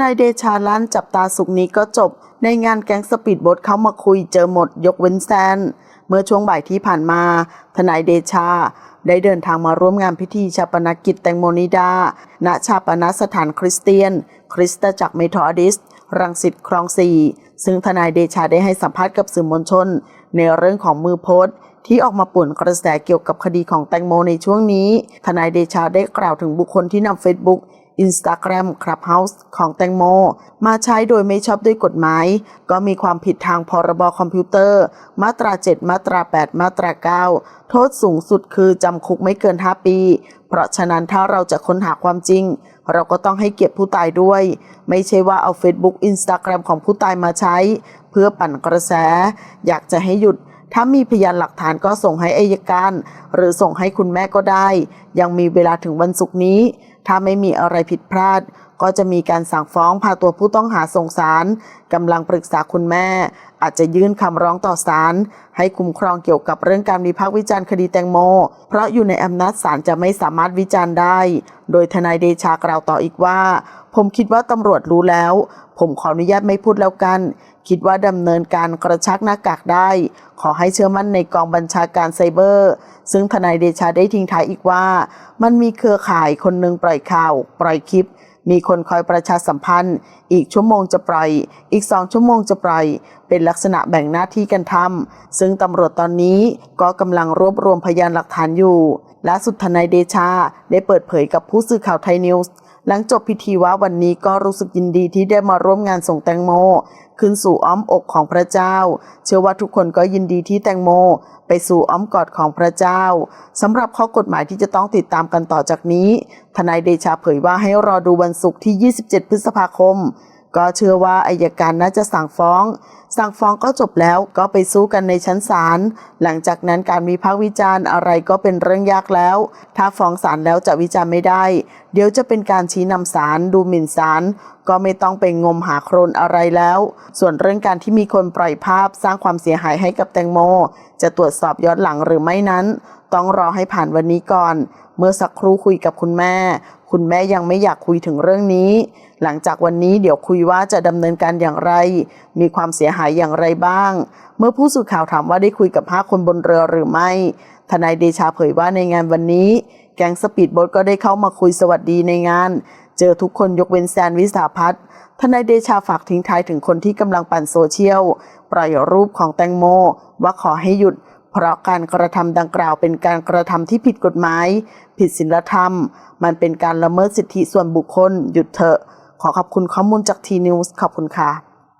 นายเดชาลั่นจับตาสุกนี้ก็จบ ในงานแก๊งสปีดโบ๊ทเขามาคุยเจอหมดยกเว้นแซน เมื่อช่วงบ่ายที่ผ่านมา ทนายเดชา ได้เดินทางมาร่วมงานพิธีชาปนกิจแตงโมนิดา ณ ชาปนสถานคริสเตียน คริสตจักรเมทอดิส รังสิตคลองสี่ซึ่งทนายเดชาได้ให้สัมภาษณ์กับสื่อมวลชน ในเรื่องของมือโพสที่ออกมาป่วนกระแสเกี่ยวกับคดีของแตงโมในช่วงนี้ ทนายเดชาได้กล่าวถึงบุคคลที่นำ Facebook Instagram Clubhouse ของแตงโม มาใช้โดยไม่ชอบด้วยกฎหมาย ก็มีความผิดทางพรบคอมพิวเตอร์ มาตรา 7 มาตรา 8 มาตรา 9 โทษสูงสุดคือจำคุกไม่เกิน 5 ปี เพราะฉะนั้นถ้าเราจะค้นหาความจริง เราก็ต้องให้เกียรติผู้ตายด้วย ไม่ใช่ว่าเอา Facebook Instagram ของผู้ตายมาใช้ เพื่อปั่นกระแส อยากจะให้หยุดถ้ามีพยานหลักฐานก็ส่งให้อายการ หรือส่งให้คุณแม่ก็ได้ ยังมีเวลาถึงวันศุกร์นี้ ถ้าไม่มีอะไรผิดพลาด ก็จะมีการสั่งฟ้องพาตัวผู้ต้องหาส่งสารกำลังปรึกษาคุณแม่ อาจจะยื่นคำร้องต่อศาลให้คุ้มครองเกี่ยวกับเรื่องการวิพากษ์วิจารณ์คดีแตงโม เพราะอยู่ในอำนาจศาลจะไม่สามารถวิจารณ์ได้ โดยทนายเดชากล่าวต่ออีกว่า ผมคิดว่าตำรวจรู้แล้ว ผมขออนุญาตไม่พูดแล้วกัน คิดว่าดำเนินการกระชักหน้ากากได้ ขอให้เชื่อมั่นในกองบัญชาการไซเบอร์ ซึ่งทนายเดชาได้ทิ้งท้ายอีกว่า มันมีเครือข่ายคนหนึ่งปล่อยข่าว ปล่อยคลิป มีคนคอยประชาสัมพันธ์ อีกชั่วโมงจะปล่อย อีกสองชั่วโมงจะปล่อย เป็นลักษณะแบ่งหน้าที่กันทำซึ่งตำรวจตอนนี้ก็กำลังรวบรวมพยานหลักฐานอยู่ล่าสุดทนายเดชาได้เปิดเผยกับผู้สื่อข่าวไทยนิวส์หลังจบพิธีว่าวันนี้ก็รู้สึกยินดีที่ได้มาร่วมงานส่งแตงโม ขึ้นสู่อ้อมอกของพระเจ้า เชื่อว่าทุกคนก็ยินดีที่แตงโม ไปสู่อ้อมกอดของพระเจ้าสำหรับข้อกฎหมายที่จะต้องติดตามกันต่อจากนี้ ทนายเดชาเผยว่าให้รอดูวันศุกร์ที่ 27 พฤษภาคม ก็เชื่อว่าอายการน่าจะสั่งฟ้อง สั่งฟ้องก็จบแล้วก็ไปสู้กันในชั้นศาล หลังจากนั้นการวิพากษ์วิจารณ์อะไรก็เป็นเรื่องยากแล้ว ถ้าฟ้องศาลแล้วจะวิจารณ์ไม่ได้ เดี๋ยวจะเป็นการชี้นำศาลดูหมิ่นศาลก็ไม่ต้องไปงมหาโครนอะไรแล้ว ส่วนเรื่องการที่มีคนปล่อยภาพสร้างความเสียหายให้กับแตงโม จะตรวจสอบย้อนหลังหรือไม่นั้น ต้องรอให้ผ่านวันนี้ก่อน เมื่อสักครู่คุยกับคุณแม่ คุณแม่ยังไม่อยากคุยถึงเรื่องนี้ หลังจากวันนี้เดี๋ยวคุยว่าจะดำเนินการอย่างไร มีความเสียหายอย่างไรบ้าง เมื่อผู้สื่อข่าวถามว่าได้คุยกับห้าคนบนเรือหรือไม่ ทนายเดชาเผยว่าในงานวันนี้ แก๊งสปีดโบ๊ทก็ได้เข้ามาคุยสวัสดีในงาน เจอทุกคนยกเว้นแซนวิสาพัฒน์ทนายเดชาฝากทิ้งท้ายถึงคนที่กำลังปั่นโซเชียลปล่อยรูปของแตงโมว่าขอให้หยุด เพราะการกระทำดังกล่าวเป็นการกระทำที่ผิดกฎหมาย ผิดศีลธรรม มันเป็นการละเมิดสิทธิส่วนบุคคล หยุดเถอะ ขอขอบคุณข้อมูลจากทีนิวส์ขอบคุณค่ะ